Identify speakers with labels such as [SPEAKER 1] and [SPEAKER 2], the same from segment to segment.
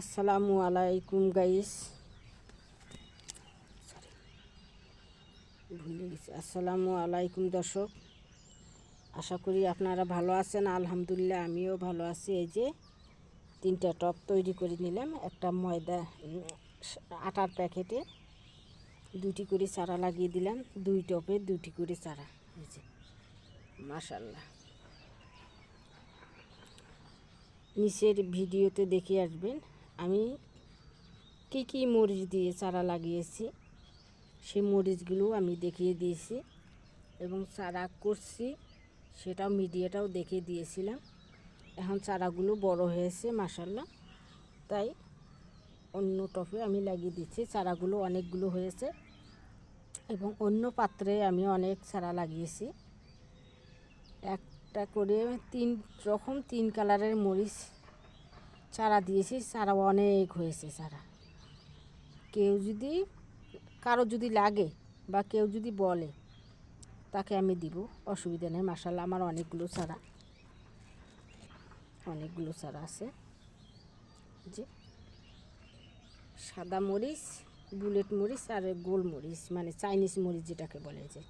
[SPEAKER 1] আসসালামু আলাইকুম গাইস ভুলে গেছি। আসসালামু আলাইকুম, দর্শক। আশা করি আপনারা ভালো আছেন। আলহামদুলিল্লাহ, আমিও ভালো আছি। এই যে তিনটা টপ তৈরি করে নিলাম। একটা ময়দা আটার প্যাকেটে দুটি করে চারা লাগিয়ে দিলাম। দুই টপে দুটি করে চারা। এই যে মাশাল্লাহ নিচের ভিডিওতে দেখে আসবেন। আমি কী কী মরিচ দিয়ে চারা লাগিয়েছি, সেই মরিচগুলো আমি দেখিয়ে দিয়েছি এবং চারা করছি, সেটাও মিডিয়াটাও দেখিয়ে দিয়েছিলাম। এখন চারাগুলো বড় হয়েছে মাসাল্লাহ তাই অন্য টপে আমি লাগিয়ে দিচ্ছি, চারাগুলো অনেকগুলো হয়েছে এবং অন্য পাত্রে আমি অনেক চারা লাগিয়েছি। একটা করে তিন রকম তিন কালারের মরিচ চারা দিয়েছি, চারা অনেক হয়েছে চারা। কেউ যদি, কারও যদি লাগে বা কেউ যদি বলে, তাকে আমি দিব, অসুবিধা নেই মাসাল্লাহ আমার অনেকগুলো চারা অনেকগুলো চারা আছে। যে সাদা মরিচ, বুলেট মরিচ আর গোল মরিচ মানে চাইনিজ মরিচ যেটাকে বলে যে।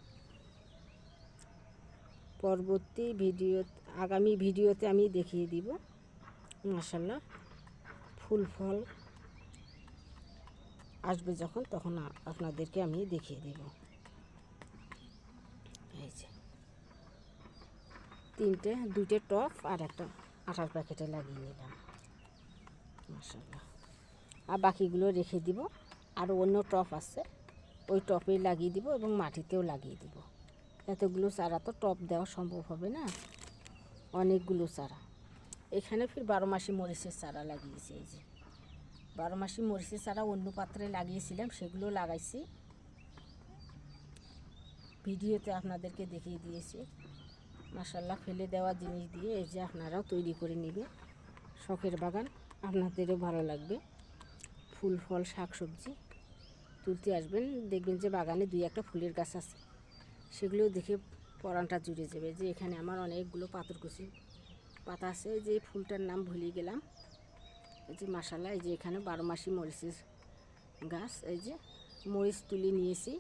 [SPEAKER 1] পরবর্তী ভিডিও, আগামী ভিডিওতে আমি দেখিয়ে দিব। মাসাল্লাহ ফুল ফল আসবে যখন, তখন আপনাদেরকে আমি দেখিয়ে দেব। এই যে। তিনটে, দুইটে টপ আর একটা আটার প্যাকেটে লাগিয়ে নিলাম। মাসাল্লাহ আর বাকিগুলো রেখে দিব। আর অন্য টপ আছে, ওই টপে লাগিয়ে দিব এবং মাটিতেও লাগিয়ে দিব। এতগুলো চারা তো টপ দেওয়া সম্ভব হবে না? অনেকগুলো চারা। এখানে ফির বারো মাসি মরিচের চারা লাগিয়েছি এই যে। বারো মাসি মরিচের চারা অন্য পাত্রে লাগিয়েছিলাম, সেগুলো লাগাইছি। ভিডিওতে আপনাদেরকে দেখিয়ে দিয়েছি। মাসাল্লাহ ফেলে দেওয়া জিনিস দিয়ে এই যে আপনারাও তৈরি করে নেবে শখের বাগান, আপনাদেরও ভালো লাগবে। ফুল, ফল শাক সবজি তুলতে আসবেন, দেখবেন যে বাগানে দুই একটা ফুলের গাছ আছে। সেগুলো দেখে পরানটা জুড়ে যাবে। যে এখানে আমার অনেকগুলো পাথরকুচি পাতা আছে যে ফুলটার নাম ভুলে গেলাম। এই যে মাসালা এই যে এখানে বারো মাসি মরিচের গাছ, এই যে মরিচ তুলে নিয়েছি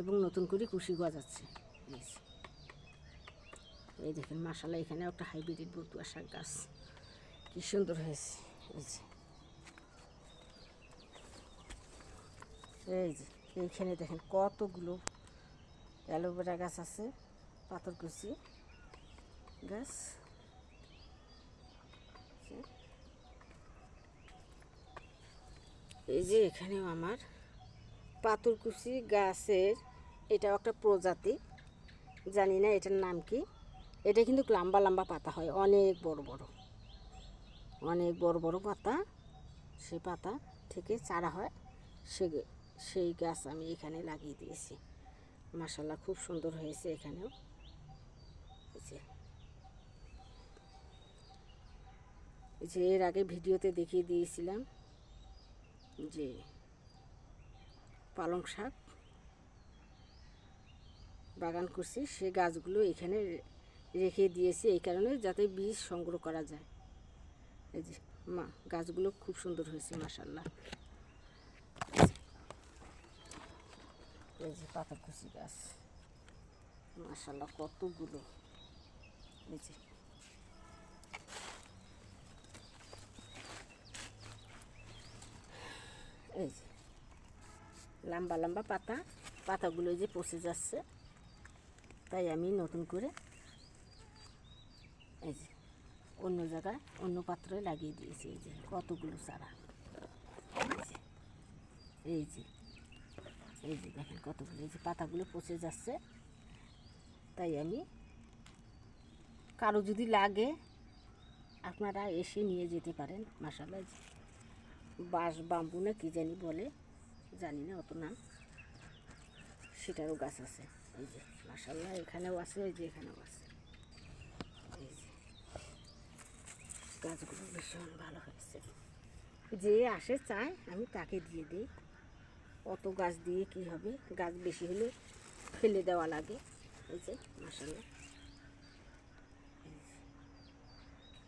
[SPEAKER 1] এবং নতুন করে কুশি গজাচ্ছে। এই দেখেন মশালা এখানে একটা হাইব্রিড বতুয়া শাক গাছ। কি সুন্দর হয়েছে, এই যে। এই যে, এইখানে দেখেন কতগুলো অ্যালোভেরা গাছ আছে, পাথরকুচি গাছ। এই যে এখানেও আমার পাথরকুচি গাছের, এটাও একটা প্রজাতি। জানি না এটার নাম কি। এটা কিন্তু লম্বা লম্বা পাতা হয়, অনেক বড় বড়। অনেক বড় বড় পাতা সেই পাতা থেকে চারা হয়। সে সেই গাছ আমি এখানে লাগিয়ে দিয়েছি। মাসাল্লাহ খুব সুন্দর হয়েছে এখানেও। যে এর আগে ভিডিওতে দেখিয়ে দিয়েছিলাম। যে পালং শাক, বাগান করছি, সে গাছগুলো এখানে রেখে দিয়েছি এই কারণে যাতে বীজ সংগ্রহ করা যায়। এই যে, মা, গাছগুলো খুব সুন্দর হয়েছে মাসাল্লাহ এই যে পাতাকুচি গাছ মাসাল্লাহ কতগুলো। এই যে এই যে লম্বা লম্বা পাতা, পাতাগুলো যে পচে যাচ্ছে, তাই আমি নতুন করে এই যে অন্য জায়গায় অন্য পাত্রে লাগিয়ে দিয়েছি, এই যে কতগুলো চারা। এই যে এই যে দেখেন কতগুলো, এই যে পাতাগুলো পচে যাচ্ছে, তাই আমি কারও যদি লাগে, আপনারা এসে নিয়ে যেতে পারেন মাসাল্লাহ বাঁশ, বাম্বু না কী জানি বলে জানি না অত নাম। সেটারও গাছ আছে। এই যে মাসাল্লাহ এখানেও আছে, এই যে, এখানেও আছে। এই যে, গাছগুলো ভীষণ ভালো হয়েছে। যে আসে চায়, আমি তাকে দিয়ে দিই। অত গাছ দিয়ে কি হবে? গাছ বেশি হলে ফেলে দেওয়া লাগে। এই যে মাসাল্লাহ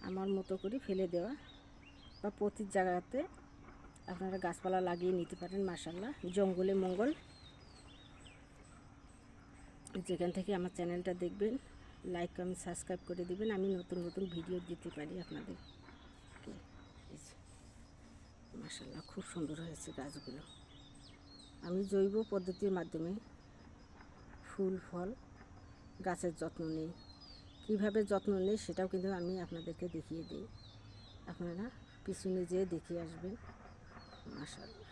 [SPEAKER 1] আমার মতো করে ফেলে দেওয়া। বা প্রতি জায়গাতে আপনারা গাছপালা লাগিয়ে নিতে পারেন মাসাল্লাহ জঙ্গলে মঙ্গল। যেখান থেকে আমার চ্যানেলটা দেখবেন, লাইক, কমেন্ট, সাবস্ক্রাইব করে দিবেন। আমি নতুন নতুন ভিডিও দিতে পারি আপনাদের। মাসাল্লাহ খুব সুন্দর হয়েছে গাছগুলো। আমি জৈব পদ্ধতির মাধ্যমে ফুল, ফল গাছের যত্ন নিই। কীভাবে যত্ন নিই সেটাও কিন্তু আমি আপনাদেরকে দেখিয়ে দিই। আপনারা পিছনে যেয়ে দেখে আসবেন। মাসাল্লাহ